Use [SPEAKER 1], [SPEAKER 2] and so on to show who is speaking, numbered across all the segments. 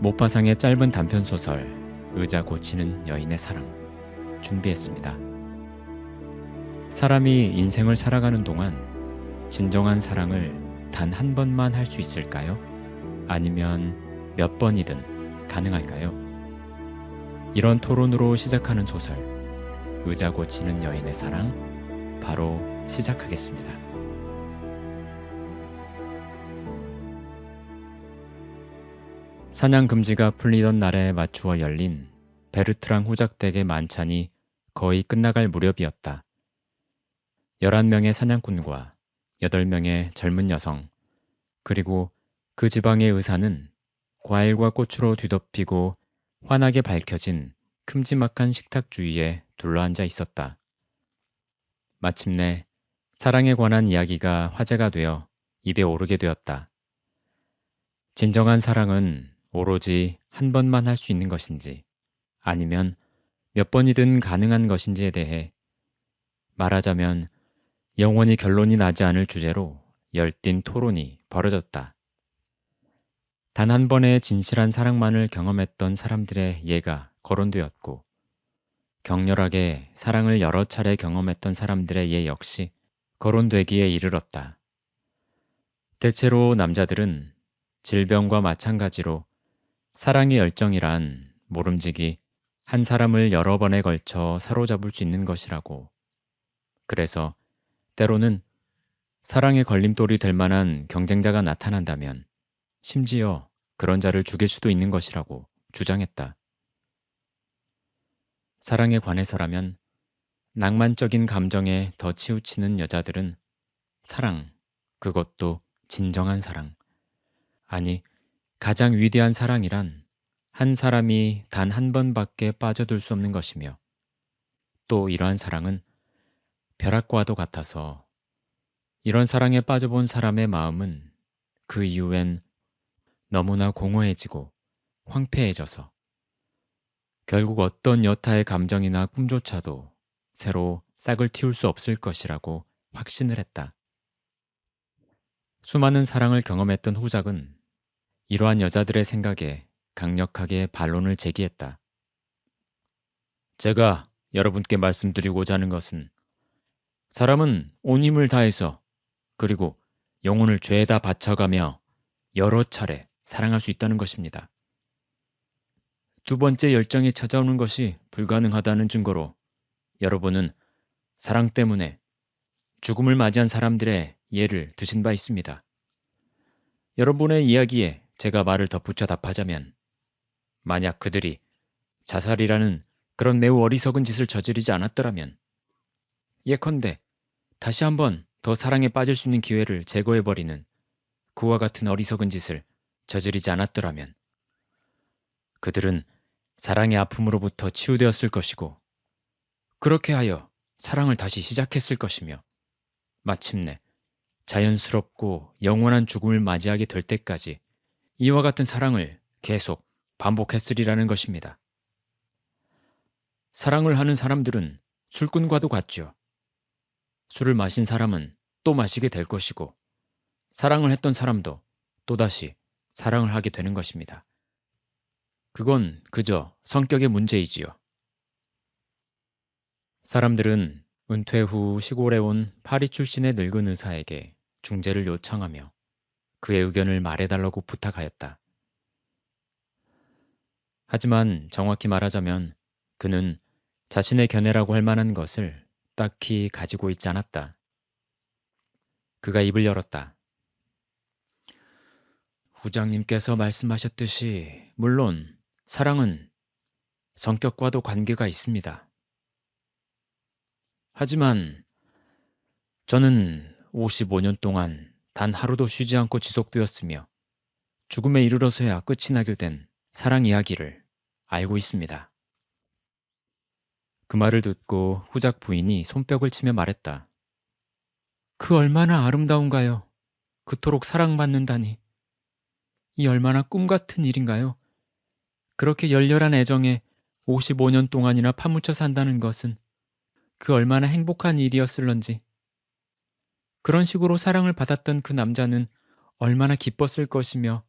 [SPEAKER 1] 모파상의 짧은 단편 소설 의자 고치는 여인의 사랑 준비했습니다. 사람이 인생을 살아가는 동안 진정한 사랑을 단 한 번만 할 수 있을까요? 아니면 몇 번이든 가능할까요? 이런 토론으로 시작하는 소설 의자 고치는 여인의 사랑 바로 시작하겠습니다. 사냥 금지가 풀리던 날에 맞추어 열린 베르트랑 후작댁의 만찬이 거의 끝나갈 무렵이었다. 11명의 사냥꾼과 8명의 젊은 여성, 그리고 그 지방의 의사는 과일과 꽃으로 뒤덮이고 환하게 밝혀진 큼지막한 식탁 주위에 둘러앉아 있었다. 마침내 사랑에 관한 이야기가 화제가 되어 입에 오르게 되었다. 진정한 사랑은 오로지 한 번만 할 수 있는 것인지 아니면 몇 번이든 가능한 것인지에 대해 말하자면 영원히 결론이 나지 않을 주제로 열띤 토론이 벌어졌다. 단 한 번의 진실한 사랑만을 경험했던 사람들의 예가 거론되었고 격렬하게 사랑을 여러 차례 경험했던 사람들의 예 역시 거론되기에 이르렀다. 대체로 남자들은 질병과 마찬가지로 사랑의 열정이란 모름지기 한 사람을 여러 번에 걸쳐 사로잡을 수 있는 것이라고. 그래서 때로는 사랑의 걸림돌이 될 만한 경쟁자가 나타난다면 심지어 그런 자를 죽일 수도 있는 것이라고 주장했다. 사랑에 관해서라면 낭만적인 감정에 더 치우치는 여자들은 사랑, 그것도 진정한 사랑. 아니, 가장 위대한 사랑이란 한 사람이 단 한 번밖에 빠져들 수 없는 것이며 또 이러한 사랑은 벼락과도 같아서 이런 사랑에 빠져본 사람의 마음은 그 이후엔 너무나 공허해지고 황폐해져서 결국 어떤 여타의 감정이나 꿈조차도 새로 싹을 틔울 수 없을 것이라고 확신을 했다. 수많은 사랑을 경험했던 후작은 이러한 여자들의 생각에 강력하게 반론을 제기했다. 제가 여러분께 말씀드리고자 하는 것은 사람은 온 힘을 다해서 그리고 영혼을 죄에다 바쳐가며 여러 차례 사랑할 수 있다는 것입니다. 두 번째 열정이 찾아오는 것이 불가능하다는 증거로 여러분은 사랑 때문에 죽음을 맞이한 사람들의 예를 드신 바 있습니다. 여러분의 이야기에 제가 말을 덧붙여 답하자면 만약 그들이 자살이라는 그런 매우 어리석은 짓을 저지르지 않았더라면 예컨대 다시 한번 더 사랑에 빠질 수 있는 기회를 제거해버리는 그와 같은 어리석은 짓을 저지르지 않았더라면 그들은 사랑의 아픔으로부터 치유되었을 것이고 그렇게 하여 사랑을 다시 시작했을 것이며 마침내 자연스럽고 영원한 죽음을 맞이하게 될 때까지 이와 같은 사랑을 계속 반복했으리라는 것입니다. 사랑을 하는 사람들은 술꾼과도 같죠. 술을 마신 사람은 또 마시게 될 것이고, 사랑을 했던 사람도 또다시 사랑을 하게 되는 것입니다. 그건 그저 성격의 문제이지요. 사람들은 은퇴 후 시골에 온 파리 출신의 늙은 의사에게 중재를 요청하며 그의 의견을 말해달라고 부탁하였다. 하지만 정확히 말하자면 그는 자신의 견해라고 할 만한 것을 딱히 가지고 있지 않았다. 그가 입을 열었다. 후장님께서 말씀하셨듯이, 물론 사랑은 성격과도 관계가 있습니다. 하지만 저는 55년 동안 단 하루도 쉬지 않고 지속되었으며 죽음에 이르러서야 끝이 나게 된 사랑 이야기를 알고 있습니다. 그 말을 듣고 후작 부인이 손뼉을 치며 말했다. 그 얼마나 아름다운가요? 그토록 사랑받는다니. 이 얼마나 꿈 같은 일인가요? 그렇게 열렬한 애정에 55년 동안이나 파묻혀 산다는 것은 그 얼마나 행복한 일이었을런지. 그런 식으로 사랑을 받았던 그 남자는 얼마나 기뻤을 것이며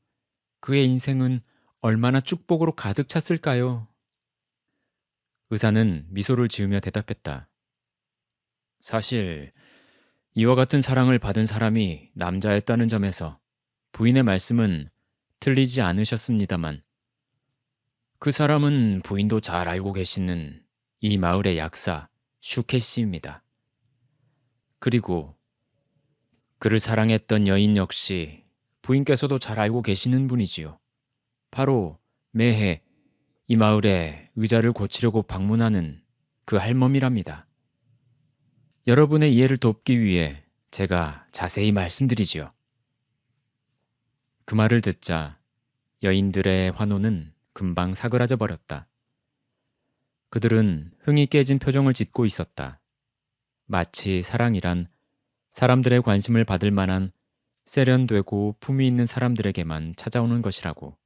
[SPEAKER 1] 그의 인생은 얼마나 축복으로 가득 찼을까요? 의사는 미소를 지으며 대답했다. 사실 이와 같은 사랑을 받은 사람이 남자였다는 점에서 부인의 말씀은 틀리지 않으셨습니다만 그 사람은 부인도 잘 알고 계시는 이 마을의 약사 슈케 씨입니다. 그리고 그를 사랑했던 여인 역시 부인께서도 잘 알고 계시는 분이지요. 바로 매해 이 마을에 의자를 고치려고 방문하는 그 할멈이랍니다. 여러분의 이해를 돕기 위해 제가 자세히 말씀드리지요. 그 말을 듣자 여인들의 환호는 금방 사그라져 버렸다. 그들은 흥이 깨진 표정을 짓고 있었다. 마치 사랑이란 사람들의 관심을 받을 만한 세련되고 품위 있는 사람들에게만 찾아오는 것이라고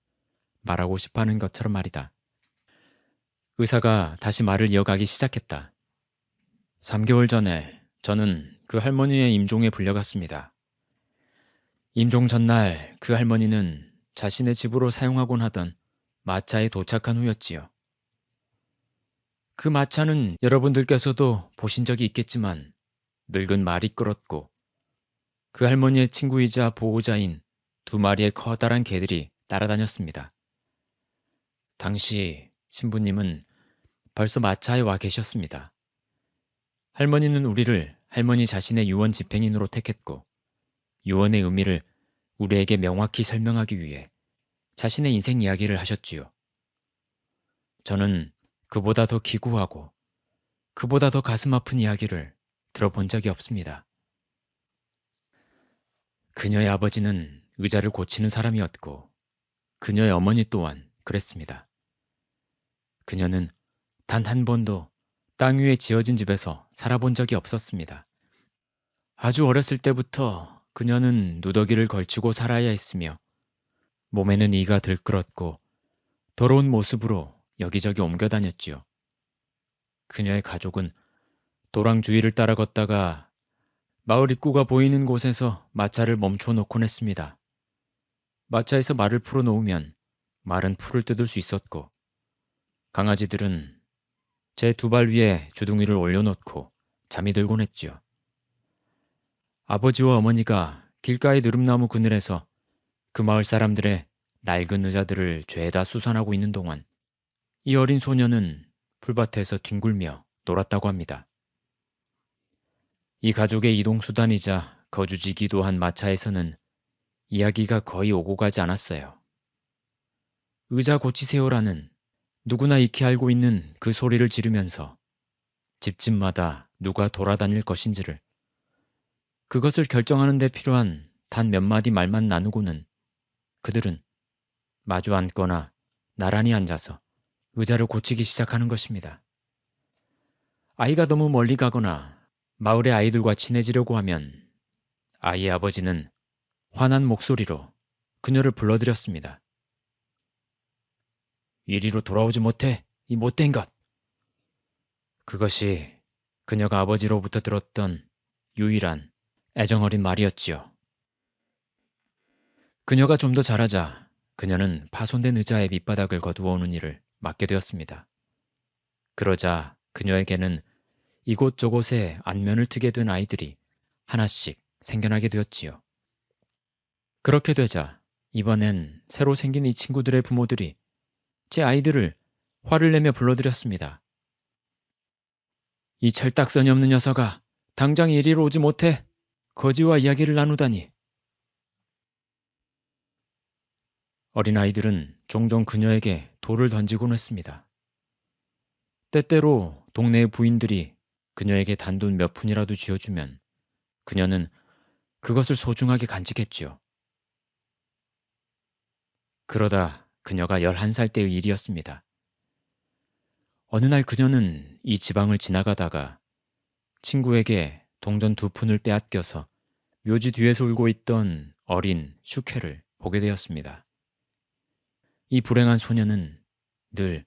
[SPEAKER 1] 말하고 싶어 하는 것처럼 말이다. 의사가 다시 말을 이어가기 시작했다. 3개월 전에 저는 그 할머니의 임종에 불려갔습니다. 임종 전날 그 할머니는 자신의 집으로 사용하곤 하던 마차에 도착한 후였지요. 그 마차는 여러분들께서도 보신 적이 있겠지만 늙은 말이 끌었고 그 할머니의 친구이자 보호자인 두 마리의 커다란 개들이 따라다녔습니다. 당시 신부님은 벌써 마차에 와 계셨습니다. 할머니는 우리를 할머니 자신의 유언 집행인으로 택했고 유언의 의미를 우리에게 명확히 설명하기 위해 자신의 인생 이야기를 하셨지요. 저는 그보다 더 기구하고 그보다 더 가슴 아픈 이야기를 들어본 적이 없습니다. 그녀의 아버지는 의자를 고치는 사람이었고 그녀의 어머니 또한 그랬습니다. 그녀는 단 한 번도 땅 위에 지어진 집에서 살아본 적이 없었습니다. 아주 어렸을 때부터 그녀는 누더기를 걸치고 살아야 했으며 몸에는 이가 들끓었고 더러운 모습으로 여기저기 옮겨 다녔지요. 그녀의 가족은 도랑 주위를 따라 걷다가 마을 입구가 보이는 곳에서 마차를 멈춰 놓곤 했습니다. 마차에서 말을 풀어 놓으면 말은 풀을 뜯을 수 있었고 강아지들은 제 두 발 위에 주둥이를 올려놓고 잠이 들곤 했지요. 아버지와 어머니가 길가의 느릅나무 그늘에서 그 마을 사람들의 낡은 의자들을 죄다 수선하고 있는 동안 이 어린 소녀는 풀밭에서 뒹굴며 놀았다고 합니다. 이 가족의 이동수단이자 거주지기도 한 마차에서는 이야기가 거의 오고 가지 않았어요. 의자 고치세요라는 누구나 익히 알고 있는 그 소리를 지르면서 집집마다 누가 돌아다닐 것인지를 그것을 결정하는 데 필요한 단 몇 마디 말만 나누고는 그들은 마주 앉거나 나란히 앉아서 의자를 고치기 시작하는 것입니다. 아이가 너무 멀리 가거나 마을의 아이들과 친해지려고 하면 아이의 아버지는 환한 목소리로 그녀를 불러들였습니다. 이리로 돌아오지 못해, 이 못된 것. 그것이 그녀가 아버지로부터 들었던 유일한 애정어린 말이었지요. 그녀가 좀 더 자라자 그녀는 파손된 의자의 밑바닥을 거두어 오는 일을 맡게 되었습니다. 그러자 그녀에게는 이곳저곳에 안면을 트게 된 아이들이 하나씩 생겨나게 되었지요. 그렇게 되자 이번엔 새로 생긴 이 친구들의 부모들이 제 아이들을 화를 내며 불러들였습니다. 이 철딱선이 없는 녀석아, 당장 이리로 오지 못해 거지와 이야기를 나누다니. 어린아이들은 종종 그녀에게 돌을 던지곤 했습니다. 때때로 동네의 부인들이 그녀에게 단돈 몇 푼이라도 쥐어주면 그녀는 그것을 소중하게 간직했지요. 그러다 그녀가 11살 때의 일이었습니다. 어느 날 그녀는 이 지방을 지나가다가 친구에게 동전 두 푼을 빼앗겨서 묘지 뒤에서 울고 있던 어린 슈케를 보게 되었습니다. 이 불행한 소녀는 늘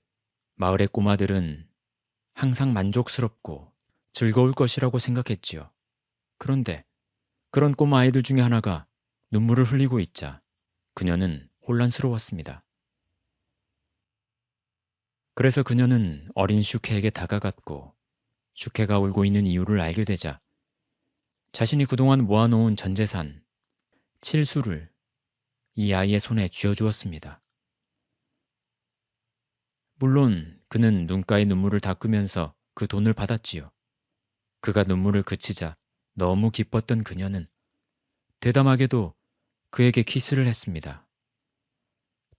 [SPEAKER 1] 마을의 꼬마들은 항상 만족스럽고 즐거울 것이라고 생각했지요. 그런데 그런 꼬마 아이들 중에 하나가 눈물을 흘리고 있자 그녀는 혼란스러웠습니다. 그래서 그녀는 어린 슈케에게 다가갔고 슈케가 울고 있는 이유를 알게 되자 자신이 그동안 모아놓은 전 재산, 칠수를 이 아이의 손에 쥐어주었습니다. 물론 그는 눈가에 눈물을 닦으면서 그 돈을 받았지요. 그가 눈물을 그치자 너무 기뻤던 그녀는 대담하게도 그에게 키스를 했습니다.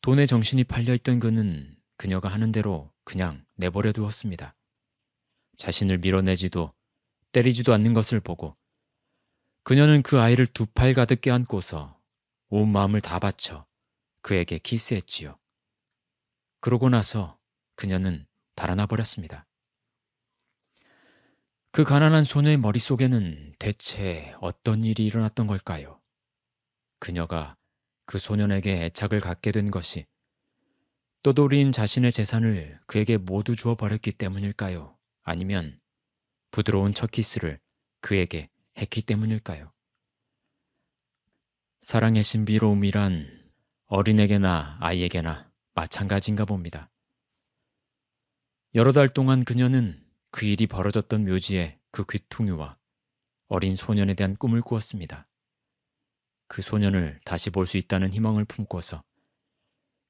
[SPEAKER 1] 돈에 정신이 팔려있던 그는 그녀가 하는 대로 그냥 내버려 두었습니다. 자신을 밀어내지도 때리지도 않는 것을 보고 그녀는 그 아이를 두 팔 가득 껴안고서 온 마음을 다 바쳐 그에게 키스했지요. 그러고 나서 그녀는 달아나 버렸습니다. 그 가난한 소녀의 머릿속에는 대체 어떤 일이 일어났던 걸까요? 그녀가 그 소년에게 애착을 갖게 된 것이 떠돌이인 자신의 재산을 그에게 모두 주어 버렸기 때문일까요? 아니면 부드러운 첫 키스를 그에게 했기 때문일까요? 사랑의 신비로움이란 어린에게나 아이에게나 마찬가지인가 봅니다. 여러 달 동안 그녀는 그 일이 벌어졌던 묘지에 그 귀퉁이와 어린 소년에 대한 꿈을 꾸었습니다. 그 소년을 다시 볼 수 있다는 희망을 품고서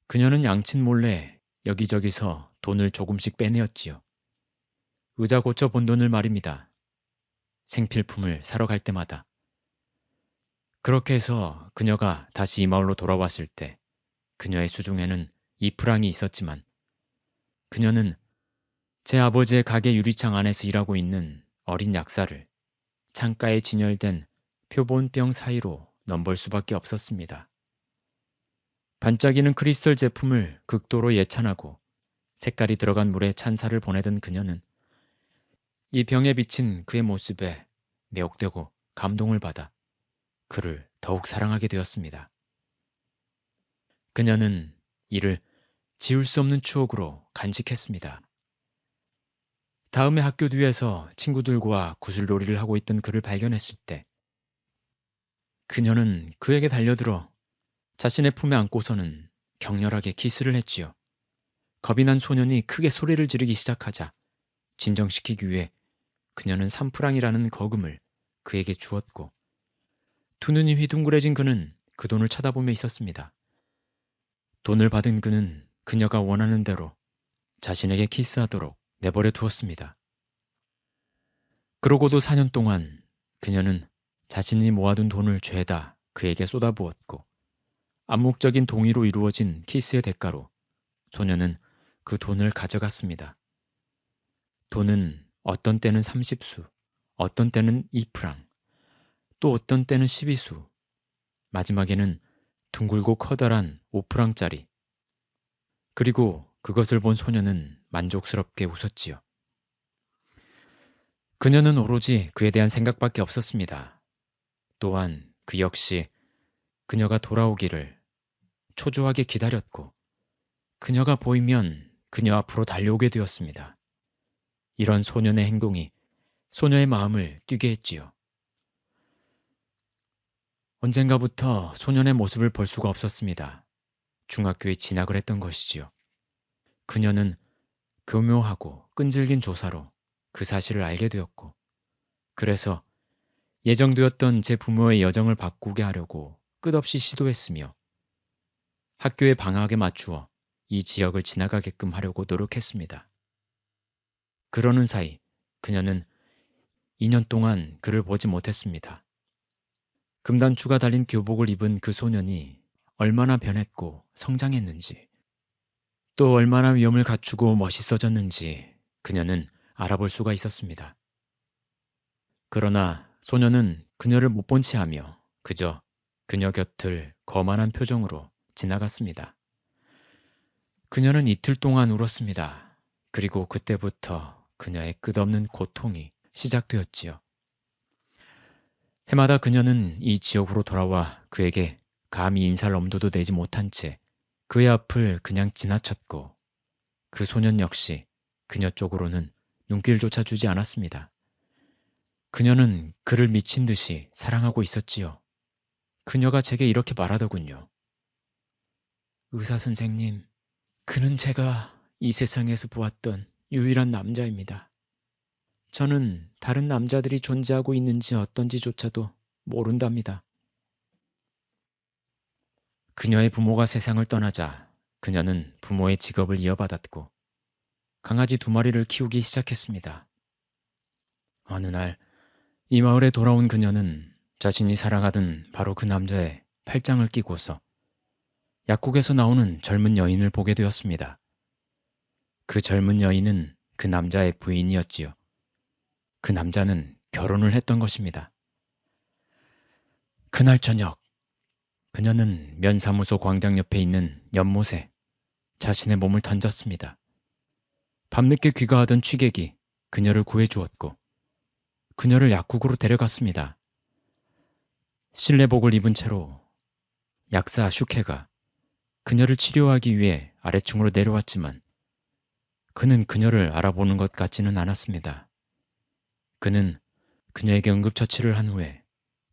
[SPEAKER 1] 그녀는 양친 몰래 여기저기서 돈을 조금씩 빼내었지요. 의자 고쳐 본 돈을 말입니다. 생필품을 사러 갈 때마다. 그렇게 해서 그녀가 다시 이 마을로 돌아왔을 때 그녀의 수중에는 이 프랑이 있었지만 그녀는 제 아버지의 가게 유리창 안에서 일하고 있는 어린 약사를 창가에 진열된 표본병 사이로 넘볼 수밖에 없었습니다. 반짝이는 크리스털 제품을 극도로 예찬하고 색깔이 들어간 물에 찬사를 보내던 그녀는 이 병에 비친 그의 모습에 매혹되고 감동을 받아 그를 더욱 사랑하게 되었습니다. 그녀는 이를 지울 수 없는 추억으로 간직했습니다. 다음에 학교 뒤에서 친구들과 구슬놀이를 하고 있던 그를 발견했을 때 그녀는 그에게 달려들어 자신의 품에 안고서는 격렬하게 키스를 했지요. 겁이 난 소년이 크게 소리를 지르기 시작하자 진정시키기 위해 그녀는 삼프랑이라는 거금을 그에게 주었고 두 눈이 휘둥그레진 그는 그 돈을 쳐다보며 있었습니다. 돈을 받은 그는 그녀가 원하는 대로 자신에게 키스하도록 내버려 두었습니다. 그러고도 4년 동안 그녀는 자신이 모아둔 돈을 죄다 그에게 쏟아부었고 암묵적인 동의로 이루어진 키스의 대가로 소녀는 그 돈을 가져갔습니다. 돈은 어떤 때는 30수, 어떤 때는 2프랑, 또 어떤 때는 12수, 마지막에는 둥글고 커다란 5프랑짜리. 그리고 그것을 본 소녀는 만족스럽게 웃었지요. 그녀는 오로지 그에 대한 생각밖에 없었습니다. 또한 그 역시 그녀가 돌아오기를 초조하게 기다렸고 그녀가 보이면 그녀 앞으로 달려오게 되었습니다. 이런 소년의 행동이 소녀의 마음을 뛰게 했지요. 언젠가부터 소년의 모습을 볼 수가 없었습니다. 중학교에 진학을 했던 것이지요. 그녀는 교묘하고 끈질긴 조사로 그 사실을 알게 되었고, 그래서 예정되었던 제 부모의 여정을 바꾸게 하려고 끝없이 시도했으며 학교의 방학에 맞추어 이 지역을 지나가게끔 하려고 노력했습니다. 그러는 사이 그녀는 2년 동안 그를 보지 못했습니다. 금단추가 달린 교복을 입은 그 소년이 얼마나 변했고 성장했는지, 또 얼마나 위험을 갖추고 멋있어졌는지 그녀는 알아볼 수가 있었습니다. 그러나 소녀는 그녀를 못 본 채 하며 그저 그녀 곁을 거만한 표정으로 지나갔습니다. 그녀는 이틀 동안 울었습니다. 그리고 그때부터 그녀의 끝없는 고통이 시작되었지요. 해마다 그녀는 이 지역으로 돌아와 그에게 감히 인사를 엄두도 내지 못한 채 그의 앞을 그냥 지나쳤고 그 소년 역시 그녀 쪽으로는 눈길조차 주지 않았습니다. 그녀는 그를 미친 듯이 사랑하고 있었지요. 그녀가 제게 이렇게 말하더군요. 의사 선생님, 그는 제가 이 세상에서 보았던 유일한 남자입니다. 저는 다른 남자들이 존재하고 있는지 어떤지조차도 모른답니다. 그녀의 부모가 세상을 떠나자 그녀는 부모의 직업을 이어받았고 강아지 두 마리를 키우기 시작했습니다. 어느 날 이 마을에 돌아온 그녀는 자신이 사랑하던 바로 그 남자의 팔짱을 끼고서 약국에서 나오는 젊은 여인을 보게 되었습니다. 그 젊은 여인은 그 남자의 부인이었지요. 그 남자는 결혼을 했던 것입니다. 그날 저녁, 그녀는 면사무소 광장 옆에 있는 연못에 자신의 몸을 던졌습니다. 밤늦게 귀가하던 취객이 그녀를 구해주었고, 그녀를 약국으로 데려갔습니다. 실내복을 입은 채로 약사 슈케가 그녀를 치료하기 위해 아래층으로 내려왔지만 그는 그녀를 알아보는 것 같지는 않았습니다. 그는 그녀에게 응급처치를 한 후에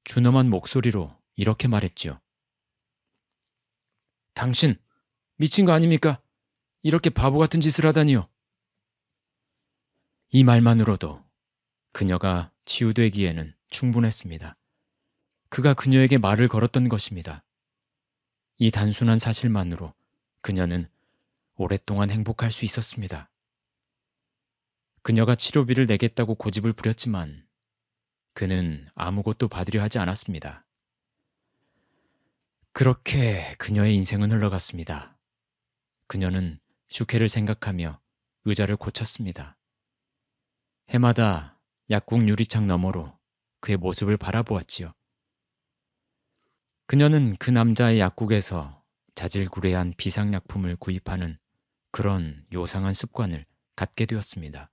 [SPEAKER 1] 준엄한 목소리로 이렇게 말했지요. 당신, 미친 거 아닙니까? 이렇게 바보 같은 짓을 하다니요. 이 말만으로도 그녀가 치유되기에는 충분했습니다. 그가 그녀에게 말을 걸었던 것입니다. 이 단순한 사실만으로 그녀는 오랫동안 행복할 수 있었습니다. 그녀가 치료비를 내겠다고 고집을 부렸지만 그는 아무것도 받으려 하지 않았습니다. 그렇게 그녀의 인생은 흘러갔습니다. 그녀는 슈케를 생각하며 의자를 고쳤습니다. 해마다 약국 유리창 너머로 그의 모습을 바라보았지요. 그녀는 그 남자의 약국에서 자질구레한 비상약품을 구입하는 그런 요상한 습관을 갖게 되었습니다.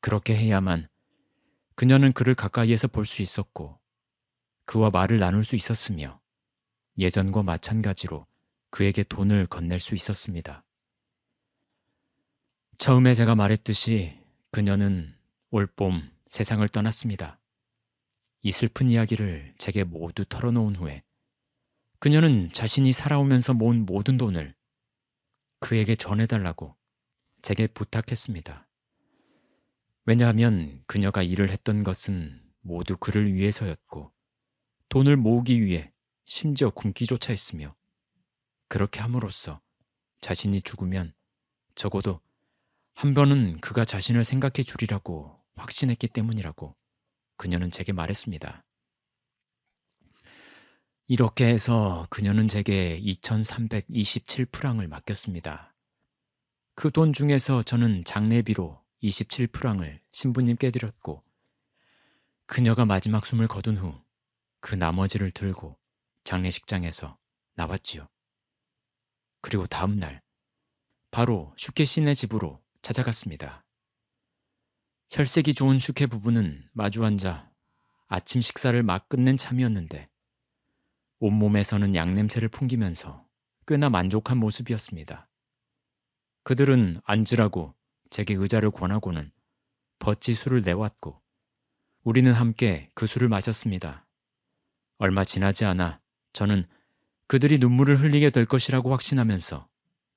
[SPEAKER 1] 그렇게 해야만 그녀는 그를 가까이에서 볼 수 있었고 그와 말을 나눌 수 있었으며 예전과 마찬가지로 그에게 돈을 건넬 수 있었습니다. 처음에 제가 말했듯이 그녀는 올봄 세상을 떠났습니다. 이 슬픈 이야기를 제게 모두 털어놓은 후에 그녀는 자신이 살아오면서 모은 모든 돈을 그에게 전해달라고 제게 부탁했습니다. 왜냐하면 그녀가 일을 했던 것은 모두 그를 위해서였고 돈을 모으기 위해 심지어 굶기조차 했으며 그렇게 함으로써 자신이 죽으면 적어도 한 번은 그가 자신을 생각해 주리라고 확신했기 때문이라고 그녀는 제게 말했습니다. 이렇게 해서 그녀는 제게 2327프랑을 맡겼습니다. 그 돈 중에서 저는 장례비로 27프랑을 신부님께 드렸고 그녀가 마지막 숨을 거둔 후 그 나머지를 들고 장례식장에서 나왔지요. 그리고 다음 날 바로 슈케 씨네 집으로 찾아갔습니다. 혈색이 좋은 슈케 부부는 마주 앉아 아침 식사를 막 끝낸 참이었는데 온몸에서는 양냄새를 풍기면서 꽤나 만족한 모습이었습니다. 그들은 앉으라고 제게 의자를 권하고는 버찌 술을 내왔고 우리는 함께 그 술을 마셨습니다. 얼마 지나지 않아 저는 그들이 눈물을 흘리게 될 것이라고 확신하면서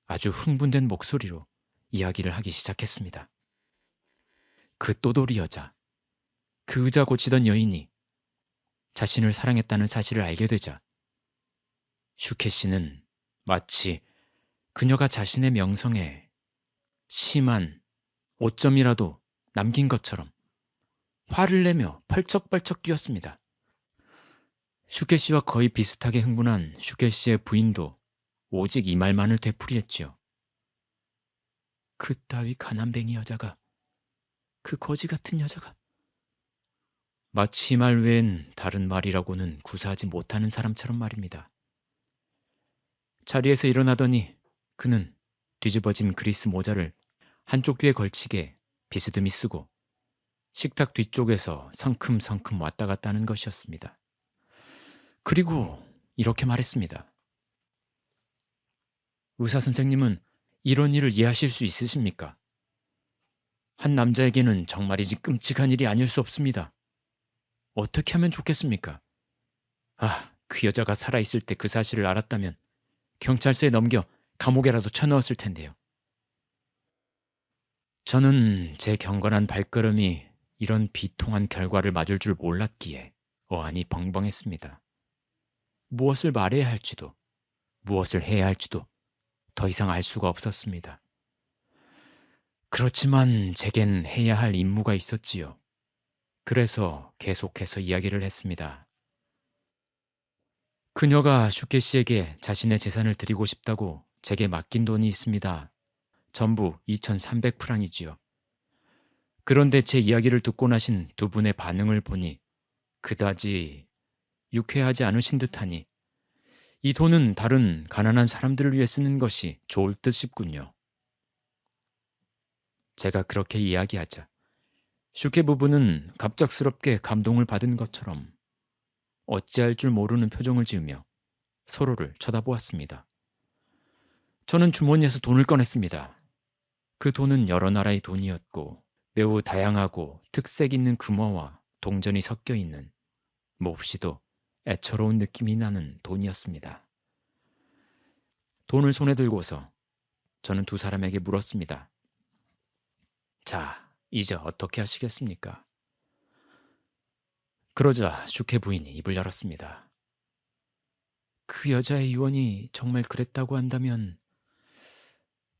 [SPEAKER 1] 아주 흥분된 목소리로 이야기를 하기 시작했습니다. 그 또돌이 여자, 그 의자 고치던 여인이 자신을 사랑했다는 사실을 알게 되자 슈케 씨는 마치 그녀가 자신의 명성에 심한 오점이라도 남긴 것처럼 화를 내며 펄쩍펄쩍 뛰었습니다. 슈케 씨와 거의 비슷하게 흥분한 슈케 씨의 부인도 오직 이 말만을 되풀이했지요. 그 따위 가난뱅이 여자가, 그 거지 같은 여자가. 마치 이 말 외엔 다른 말이라고는 구사하지 못하는 사람처럼 말입니다. 자리에서 일어나더니 그는 뒤집어진 그리스 모자를 한쪽 귀에 걸치게 비스듬히 쓰고 식탁 뒤쪽에서 성큼성큼 왔다 갔다 하는 것이었습니다. 그리고 이렇게 말했습니다. 의사 선생님은 이런 일을 이해하실 수 있으십니까? 한 남자에게는 정말이지 끔찍한 일이 아닐 수 없습니다. 어떻게 하면 좋겠습니까? 아, 그 여자가 살아있을 때 그 사실을 알았다면 경찰서에 넘겨 감옥에라도 쳐넣었을 텐데요. 저는 제 경건한 발걸음이 이런 비통한 결과를 맞을 줄 몰랐기에 어안이 벙벙했습니다. 무엇을 말해야 할지도, 무엇을 해야 할지도 더 이상 알 수가 없었습니다. 그렇지만 제겐 해야 할 임무가 있었지요. 그래서 계속해서 이야기를 했습니다. 그녀가 슈케 씨에게 자신의 재산을 드리고 싶다고 제게 맡긴 돈이 있습니다. 전부 2,300프랑이지요. 그런데 제 이야기를 듣고 나신 두 분의 반응을 보니 그다지 유쾌하지 않으신 듯하니 이 돈은 다른 가난한 사람들을 위해 쓰는 것이 좋을 듯 싶군요. 제가 그렇게 이야기하자 슈케 부부는 갑작스럽게 감동을 받은 것처럼 어찌할 줄 모르는 표정을 지으며 서로를 쳐다보았습니다. 저는 주머니에서 돈을 꺼냈습니다. 그 돈은 여러 나라의 돈이었고 매우 다양하고 특색 있는 금화와 동전이 섞여 있는 몹시도 애처로운 느낌이 나는 돈이었습니다. 돈을 손에 들고서 저는 두 사람에게 물었습니다. 자, 이제 어떻게 하시겠습니까? 그러자 슈케 부인이 입을 열었습니다. 그 여자의 유언이 정말 그랬다고 한다면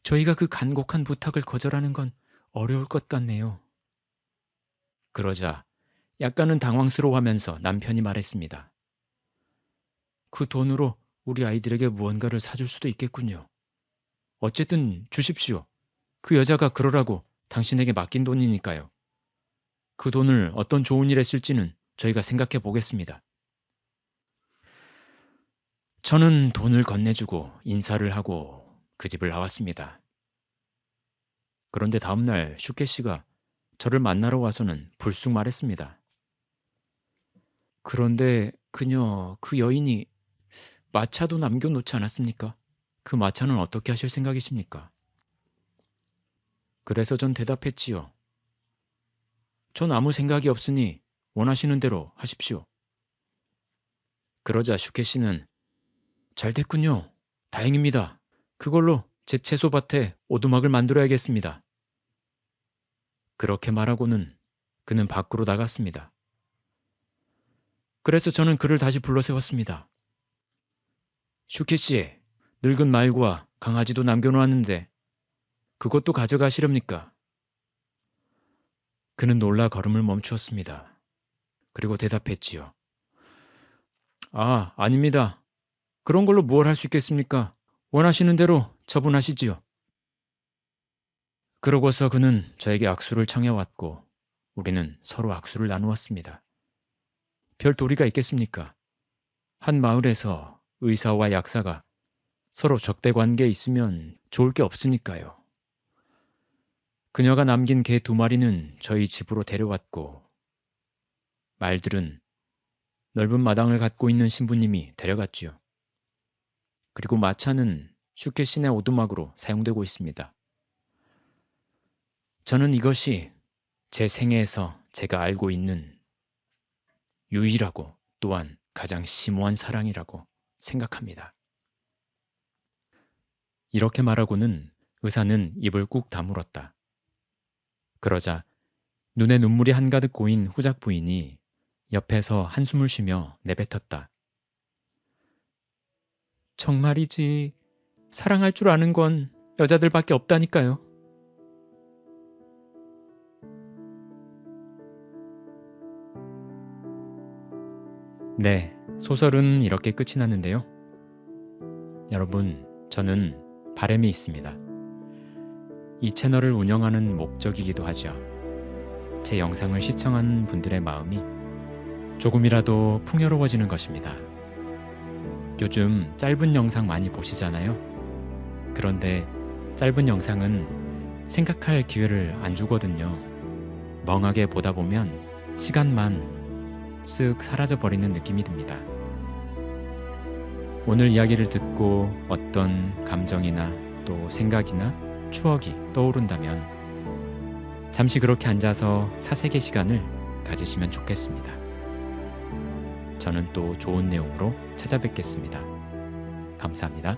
[SPEAKER 1] 저희가 그 간곡한 부탁을 거절하는 건 어려울 것 같네요. 그러자 약간은 당황스러워하면서 남편이 말했습니다. 그 돈으로 우리 아이들에게 무언가를 사줄 수도 있겠군요. 어쨌든 주십시오. 그 여자가 그러라고 당신에게 맡긴 돈이니까요. 그 돈을 어떤 좋은 일에 쓸지는 저희가 생각해 보겠습니다. 저는 돈을 건네주고 인사를 하고 그 집을 나왔습니다. 그런데 다음날 슈케 씨가 저를 만나러 와서는 불쑥 말했습니다. 그런데 그녀, 그 여인이 마차도 남겨놓지 않았습니까? 그 마차는 어떻게 하실 생각이십니까? 그래서 전 대답했지요. 전 아무 생각이 없으니 원하시는 대로 하십시오. 그러자 슈케 씨는 잘 됐군요. 다행입니다. 그걸로 제 채소밭에 오두막을 만들어야겠습니다. 그렇게 말하고는 그는 밖으로 나갔습니다. 그래서 저는 그를 다시 불러 세웠습니다. 슈케 씨, 늙은 말과 강아지도 남겨놓았는데 그것도 가져가시렵니까? 그는 놀라 걸음을 멈추었습니다. 그리고 대답했지요. 아, 아닙니다. 그런 걸로 무엇 할수 있겠습니까? 원하시는 대로 처분하시지요. 그러고서 그는 저에게 악수를 청해왔고 우리는 서로 악수를 나누었습니다. 별 도리가 있겠습니까? 한 마을에서 의사와 약사가 서로 적대 관계에 있으면 좋을 게 없으니까요. 그녀가 남긴 개 두 마리는 저희 집으로 데려왔고 말들은 넓은 마당을 갖고 있는 신부님이 데려갔지요. 그리고 마차는 슈케 시내 오두막으로 사용되고 있습니다. 저는 이것이 제 생애에서 제가 알고 있는 유일하고 또한 가장 심오한 사랑이라고 생각합니다. 이렇게 말하고는 의사는 입을 꾹 다물었다. 그러자 눈에 눈물이 한가득 고인 후작 부인이 옆에서 한숨을 쉬며 내뱉었다. 정말이지. 사랑할 줄 아는 건 여자들밖에 없다니까요. 네, 소설은 이렇게 끝이 났는데요. 여러분, 저는 바램이 있습니다. 이 채널을 운영하는 목적이기도 하죠. 제 영상을 시청하는 분들의 마음이 조금이라도 풍요로워지는 것입니다. 요즘 짧은 영상 많이 보시잖아요. 그런데 짧은 영상은 생각할 기회를 안 주거든요. 멍하게 보다 보면 시간만 쓱 사라져 버리는 느낌이 듭니다. 오늘 이야기를 듣고 어떤 감정이나 또 생각이나 추억이 떠오른다면 잠시 그렇게 앉아서 사색의 시간을 가지시면 좋겠습니다. 저는 또 좋은 내용으로 찾아뵙겠습니다. 감사합니다.